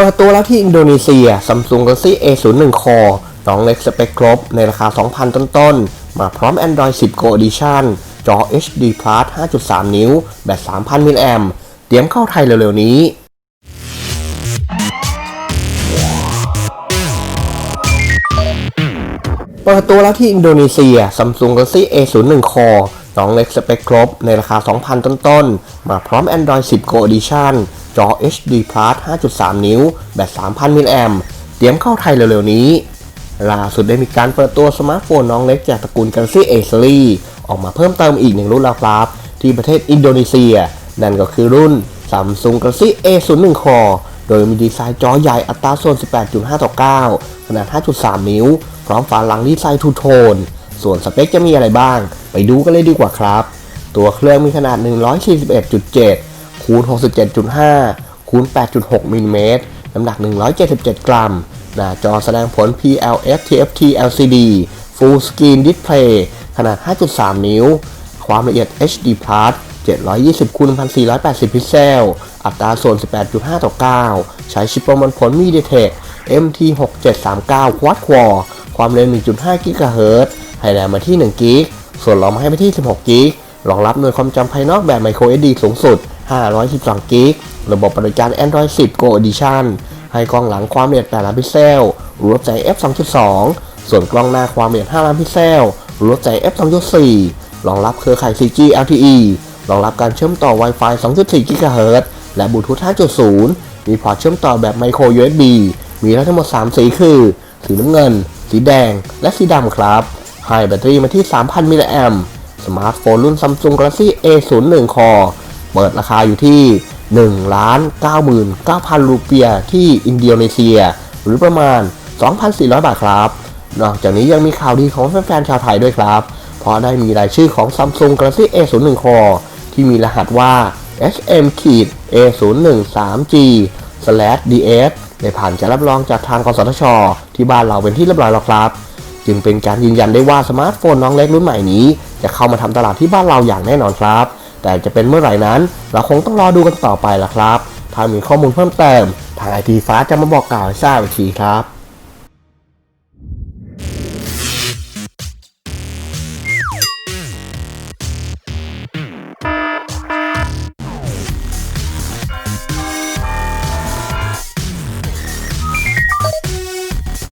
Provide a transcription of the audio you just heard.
เปิดตัวแล้วที่อินโดนีเซีย Samsung Galaxy A01 Core น้องเล็กสเปคครบ ในราคา 2,000 ต้นๆ มาพร้อม Android 10 Go Edition จอ HD Plus 5.3 นิ้ว แบต 3,000 มิลลิแอมเตรียมเข้าไทยเร็วๆนี้ เปิดตัวแล้วที่อินโดนีเซีย Samsung Galaxy A01 Core น้องเล็กสเปคครบ ในราคา 2,000 ต้นๆ มาพร้อม Android 10 Go Edition จอ HD Plus 5.3 นิ้ว แบต 3,000 มิลลิแอมเตรียมเข้าไทยเร็วๆนี้ ล่าสุดได้มีการเปิดตัวสมาร์ทโฟนน้องเล็กจากตระกูล Galaxy A Series ออกมาเพิ่มเติมอีกหนึ่งรุ่นแล้วครับ ที่ประเทศอินโดนีเซีย นั่นก็คือรุ่น Samsung Galaxy A01 Core โดยมีดีไซน์จอใหญ่อัตราส่วน 18.5 ต่อ 9 ขนาด 5.3 นิ้ว พร้อมฝาหลังดีไซน์ทูโทน ส่วนสเปคจะมีอะไรบ้าง ไปดูกันเลยดีกว่าครับ ตัวเครื่องมีขนาด 141.7 คูณ 67.5 คูณ 8.6มิลลิเมตรน้ำหนัก 177 กรัม หน้าจอแสดงผล PLF TFT LCD Full Screen Display ขนาด 5.3 นิ้ว ความละเอียด HD Plus 720คูณ1480 พิกเซล อัตราส่วน 18.5 ต่อ 9 ใช้ชิปประมวลผล MediaTek MT6739 Quad Core ความเร็ว 1.5 GHz ให้แรมมาที่1 g b ส่วนรอมให้ไปที่ 16 g b รองรับหน่วยความจำภายนอกแบบ Micro SD สูงสุด 512 g b ระบบปฏิบัติการ Android 10 Go Edition ให้กล้องหลังความละเอียด8ล้านพิกเซลรูปใจ f 2.2 ส่วนกล้องหน้าความละเอียด 5 ล้านพิกเซลรูปใจ f 2.4 รองรับเครือข่าย 4G LTE รองรับการเชื่อมต่อ Wi-Fi 2.4 GHz และบลูทูธ5.0 มีพอร์ตเชื่อมต่อแบบ Micro USB มีทั้งหมด 3 สีคือ สีน้ำเงิน สีแดง และสีดำครับให้แบตเตอรี่มาที่ 3,000 มิลลิแอมป์สมาร์ทโฟนรุ่น Samsung Galaxy A01 Core เปิดราคาอยู่ที่1 99,000 รูเปียที่อินโดนีเซีย หรือประมาณ 2,400 บาทครับ นอกจากนี้ยังมีข่าวดีของแฟนๆชาวไทยด้วยครับ เพราะได้มีรายชื่อของ Samsung Galaxy A01 Core ที่มีรหัสว่า SM A013G DS ได้ผ่านการรับรองจากทางกสทช ที่บ้านเราเป็นที่เรียบร้อยแล้วครับ จึงเป็นการยืนยันได้ว่าสมาร์ทโฟนน้องเล็กรุ่นใหม่นี้ จะเข้ามาทำตลาดที่บ้านเราอย่างแน่นอนครับ แต่จะเป็นเมื่อไหร่นั้น เราคงต้องรอดูกันต่อไปละครับ ถ้ามีข้อมูลเพิ่มเติม ทางไอทีฟ้าจะมาบอกกล่าวให้ทราบอีกทีครับ